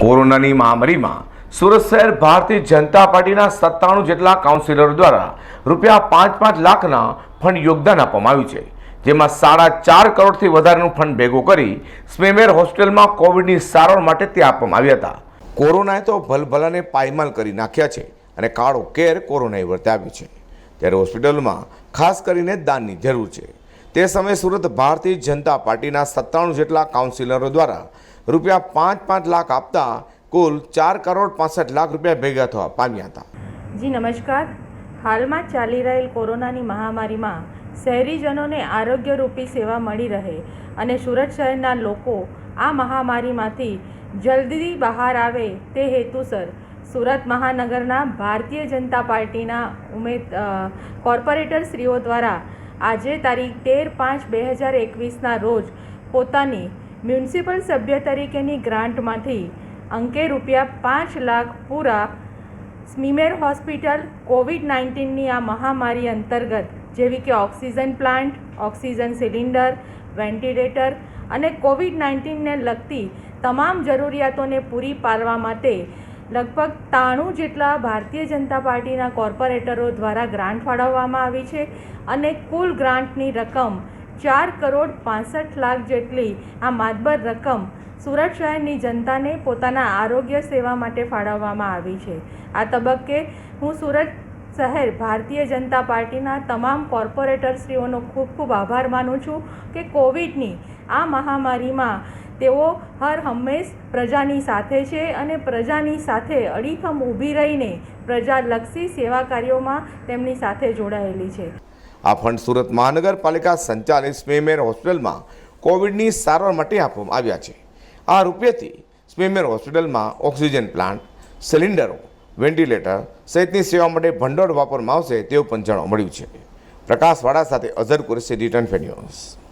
કોરોનાની મહામારીમાં સુરત શહેર ભારતીય જનતા પાર્ટીના સત્તાણું જેટલા કાઉન્સિલરો દ્વારા રૂપિયા પાંચ પાંચ લાખના ફંડ યોગદાન આપવામાં આવ્યું છે, જેમાં સાડા ચાર કરોડથી વધારેનું ફંડ ભેગો કરી સ્મેમેર હોસ્પિટલમાં કોવિડની સારવાર માટે તે આપવામાં આવ્યા હતા. કોરોનાએ તો ભલભલાને પાયમાલ કરી નાખ્યા છે અને કાળો કેર કોરોનાએ વર્તાવ્યો છે. ત્યારે હોસ્પિટલમાં ખાસ કરીને દાનની જરૂર છે. તે સમયે સુરત ભારતીય જનતા પાર્ટીના સત્તાણું જેટલા કાઉન્સિલરો દ્વારા રૂપિયા પાંચ પાંચ લાખ આપતા કુલ ચાર કરોડ પાસઠ લાખ રૂપિયા ભેગા થવા પામ્યા હતા. જી, નમસ્કાર. હાલમાં ચાલી રહેલ કોરોનાની મહામારીમાં શહેરીજનોને આરોગ્યરૂપી સેવા મળી રહે અને સુરત શહેરના લોકો આ મહામારીમાંથી જલ્દી બહાર આવે તે હેતુસર સુરત મહાનગરના ભારતીય જનતા પાર્ટીના ઉમેદ કોર્પોરેટર શ્રીઓ દ્વારા આજે તારીખ તેર પાંચ બે હજાર એકવીસના રોજ પોતાની મ્યુનિસિપલ સભ્ય તરીકેની ગ્રાન્ટમાંથી અંકે રૂપિયા પાંચ લાખ પૂરા સ્મીમેર હોસ્પિટલ કોવિડ નાઇન્ટીનની આ મહામારી અંતર્ગત, જેવી કે oxygen plant, oxygen cylinder, ventilator અને કોવિડ નાઇન્ટીનને લગતી તમામ જરૂરિયાતોને પૂરી પાડવા માટે લગભગ ત્રાણું જેટલા ભારતીય જનતા પાર્ટીના કોર્પોરેટરો દ્વારા ગ્રાન્ટ ફાળવવામાં આવી છે અને કુલ ગ્રાન્ટની રકમ ચાર કરોડ પાસઠ લાખ જેટલી આ માતબર રકમ સુરત શહેરની જનતાને પોતાના આરોગ્ય સેવા માટે ફાળવવામાં આવી છે. આ તબક્કે હું સુરત શહેર ભારતીય જનતા પાર્ટીના તમામ કોર્પોરેટરશ્રીઓનો ખૂબ ખૂબ આભાર માનું છું કે કોવિડની આ મહામારીમાં તેઓ હર હંમેશ પ્રજાની સાથે છે અને પ્રજાની સાથે અડીખમ ઊભી રહીને પ્રજાલક્ષી સેવા કાર્યોમાં તેમની સાથે જોડાયેલી છે. આ ફંડ સુરત મહાનગરપાલિકા સંચાલિત સ્મેમેર હોસ્પિટલમાં કોવિડની સારવાર માટે આપવામાં આવ્યા છે. આ રૂપિયાથી સ્મેમેર હોસ્પિટલમાં ઓક્સિજન પ્લાન્ટ, સિલિન્ડરો, વેન્ટિલેટર સહિતની સેવા માટે ભંડોળ વાપરવામાં આવશે તેવું પણ જાણવા મળ્યું છે. પ્રકાશવાળા સાથે અઝર કુરેશી રિટર્ન ફેન્યુઝ